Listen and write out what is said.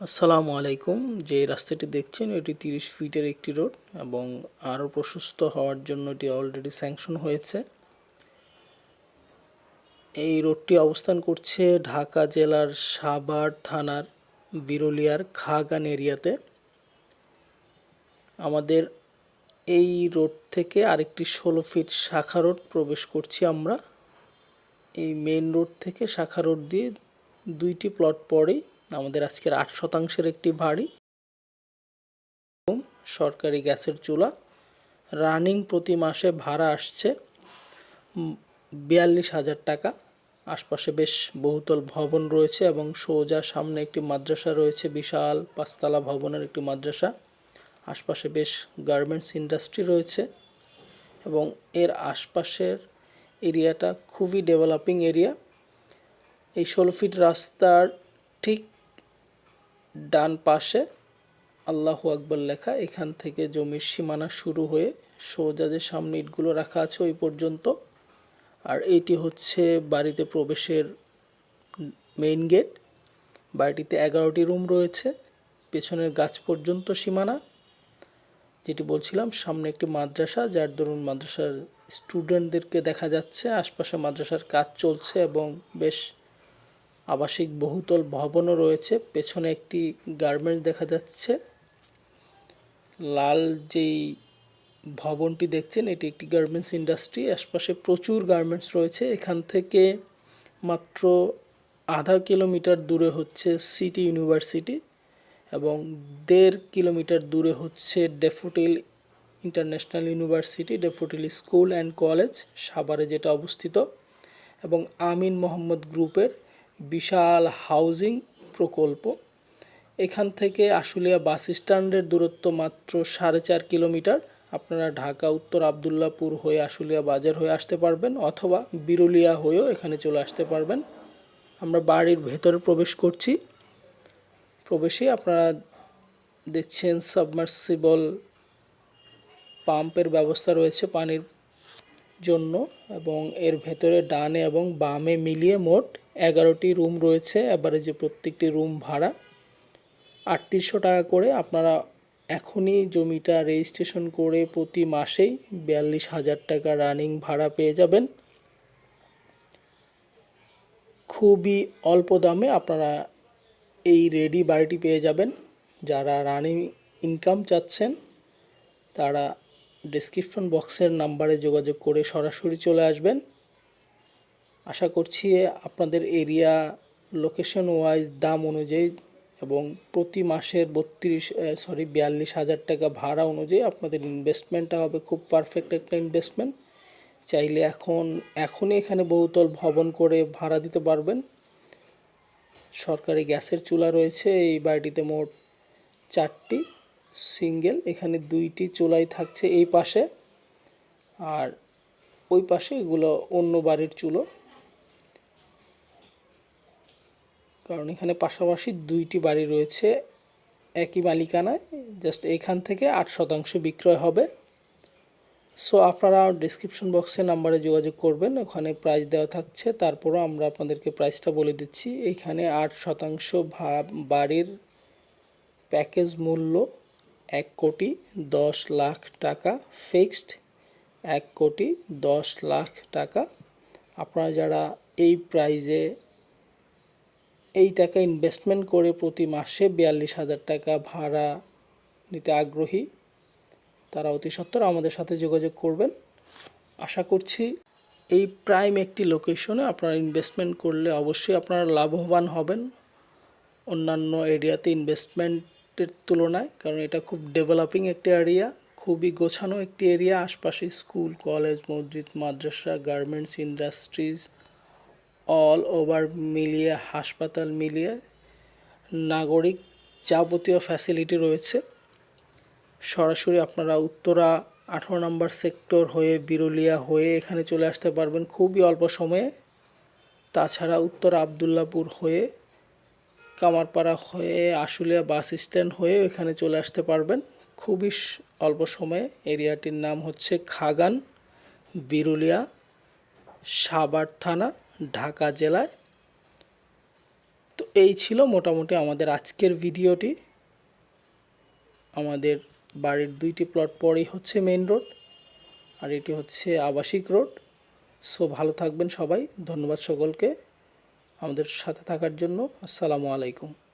আসসালামু আলাইকুম। যে রাস্তাটি দেখছেন, এটি তিরিশ ফিটের একটি রোড এবং আরও প্রশস্ত হওয়ার জন্য এটি অলরেডি স্যাংশন হয়েছে। এই রোডটি অবস্থান করছে ঢাকা জেলার সাভার থানার বিরুলিয়ার খাগান এরিয়াতে। আমাদের এই রোড থেকে আরেকটি ষোলো ফিট শাখা রোড প্রবেশ করছি আমরা। এই মেন রোড থেকে শাখা রোড দিয়ে দুইটি প্লট পরেই আমাদের আজকের আট শতাংশের একটি বাড়ি এবং সরকারি গ্যাসের চুলা। রানিং প্রতি মাসে ভাড়া আসছে বিয়াল্লিশ হাজার টাকা। আশপাশে বেশ বহুতল ভবন রয়েছে এবং সোজা সামনে একটি মাদ্রাসা রয়েছে, বিশাল পাঁচতলা ভবনের একটি মাদ্রাসা। আশপাশে বেশ গার্মেন্টস ইন্ডাস্ট্রি রয়েছে এবং এর আশপাশের এরিয়াটা খুবই ডেভেলপিং এরিয়া। এই ষোলো ফিট রাস্তার ঠিক ডান পাশে আল্লাহু আকবর লেখা, এখান থেকে জমির সীমানা শুরু হয়ে সোজা যে সামনে ইটগুলো রাখা আছে ওই পর্যন্ত। আর এটি হচ্ছে বাড়িতে প্রবেশের মেইন গেট বাড়িটিতে এগারোটি রুম রয়েছে, পেছনের গাছ পর্যন্ত সীমানা। যেটি বলছিলাম, সামনে একটি মাদ্রাসা, যার দরুন মাদ্রাসার স্টুডেন্টদেরকে দেখা যাচ্ছে। আশপাশে মাদ্রাসার কাজ চলছে এবং বেশ আবাসিক বহুতল ভবনও রয়েছে। পেছনে একটি গার্মেন্টস দেখা যাচ্ছে। লাল যেই ভবনটি দেখছেন, এটি একটি গার্মেন্টস ইন্ডাস্ট্রি। আশপাশে প্রচুর গার্মেন্টস রয়েছে। এখান থেকে মাত্র আধা কিলোমিটার দূরে হচ্ছে সিটি ইউনিভার্সিটি এবং দেড় কিলোমিটার দূরে হচ্ছে Daffodil international university Daffodil school and college, সাভারে যেটা অবস্থিত এবং আমিন মোহাম্মদ গ্রুপের বিশাল হাউজিং প্রকল্প। এখান থেকে আশুলিয়া বাস স্ট্যান্ডের দূরত্ব মাত্র সাড়ে চার কিলোমিটার। আপনারা ঢাকা, উত্তর আবদুল্লাপুর হয়ে আশুলিয়া বাজার হয়ে আসতে পারবেন অথবা বিরুলিয়া হয়েও এখানে চলে আসতে পারবেন। আমরা বাড়ির ভেতরে প্রবেশ করছি। প্রবেশে আপনারা দেখছেন সাবমার্সিবল পাম্পের ব্যবস্থা রয়েছে পানির জন্য এবং এর ভেতরে ডানে এবং বামে মিলিয়ে মোট এগারোটি রুম রয়েছে, এবারে যে প্রত্যেকটি রুম ভাড়া, আটত্রিশশো টাকা করে আপনারা এখনই জমিটা রেজিস্ট্রেশন করে প্রতি মাসেই বিয়াল্লিশ হাজার টাকা রানিং ভাড়া পেয়ে যাবেন। খুবই অল্প দামে আপনারা এই রেডি বাড়িটি পেয়ে যাবেন। যারা রানিং ইনকাম চাচ্ছেন, তারা ডিসক্রিপশন বক্সের নাম্বারে যোগাযোগ করে সরাসরি চলে আসবেন। আশা করছি আপনাদের এরিয়া লোকেশন ওয়াইজ দাম অনুযায়ী এবং প্রতি মাসের বত্রিশ সরি বিয়াল্লিশ হাজার টাকা ভাড়া অনুযায়ী আপনাদের ইনভেস্টমেন্টটা হবে খুব পারফেক্ট একটা ইনভেস্টমেন্ট চাইলে এখন, এখনই এখানে বহুতল ভবন করে ভাড়া দিতে পারবেন। সরকারি গ্যাসের চুলা রয়েছে, এই বাড়িটিতে মোট চারটি সিঙ্গেল এখানে দুইটি চুলাই থাকছে এই পাশে। আর ওই পাশে এগুলো অন্য বাড়ির চুলো। কারণ এখানে পাশাপাশি দুইটি বাড়ি রয়েছে, একই মালিকানায়, জাস্ট এখান থেকে আট শতাংশ বিক্রয় হবে। সো আপনারা ডিসক্রিপশন বক্সে নাম্বারে যোগাযোগ করবেন, ওখানে প্রাইস দেওয়া থাকছে, তারপরও আমরা আপনাদেরকে প্রাইসটা বলে দিচ্ছি। এইখানে আট শতাংশ বাড়ির প্যাকেজ মূল্য এক কোটি দশ লাখ টাকা ফিক্সড এক কোটি দশ লাখ টাকা। আপনারা যারা এই প্রাইজে এই টাকা ইনভেস্টমেন্ট করে প্রতি মাসে বিয়াল্লিশ হাজার টাকা ভাড়া নিতে আগ্রহী, তারা অতি সত্বর আমাদের সাথে যোগাযোগ করবেন। আশা করছি এই প্রাইম একটি লোকেশনে আপনারা ইনভেস্টমেন্ট করলে অবশ্যই আপনারা লাভবান হবেন। অন্যান্য এরিয়াতে ইনভেস্টমেন্টের তুলনায়, কারণ এটা খুব ডেভেলপিং একটি এরিয়া খুবই গোছানো একটি এরিয়া আশপাশে স্কুল কলেজ মসজিদ, মাদ্রাসা গার্মেন্টস ইন্ডাস্ট্রিজ অল ওভার মিলিয়ে, হাসপাতাল মিলিয়ে নাগরিক যাবতীয় ফ্যাসিলিটি রয়েছে। সরাসরি আপনারা উত্তরা আঠারো নম্বর সেক্টর হয়ে, বিরুলিয়া হয়ে এখানে চলে আসতে পারবেন খুবই অল্প সময়ে। তাছাড়া উত্তর আবদুল্লাপুর হয়ে, কামারপাড়া হয়ে, আশুলিয়া বাস স্ট্যান্ড হয়ে এখানে চলে আসতে পারবেন খুবই অল্প সময়ে। এরিয়াটির নাম হচ্ছে খাগান, বিরুলিয়া সাবার থানা। ঢাকা জেলায়। তো এই ছিল মোটামুটি আমাদের আজকের ভিডিওটি। আমাদের বাড়ির দুইটি প্লট পরেই হচ্ছে মেন রোড আর এটি হচ্ছে আবাসিক রোড সো ভালো থাকবেন সবাই। ধন্যবাদ সকলকে আমাদের সাথে থাকার জন্য। আসসালামু আলাইকুম।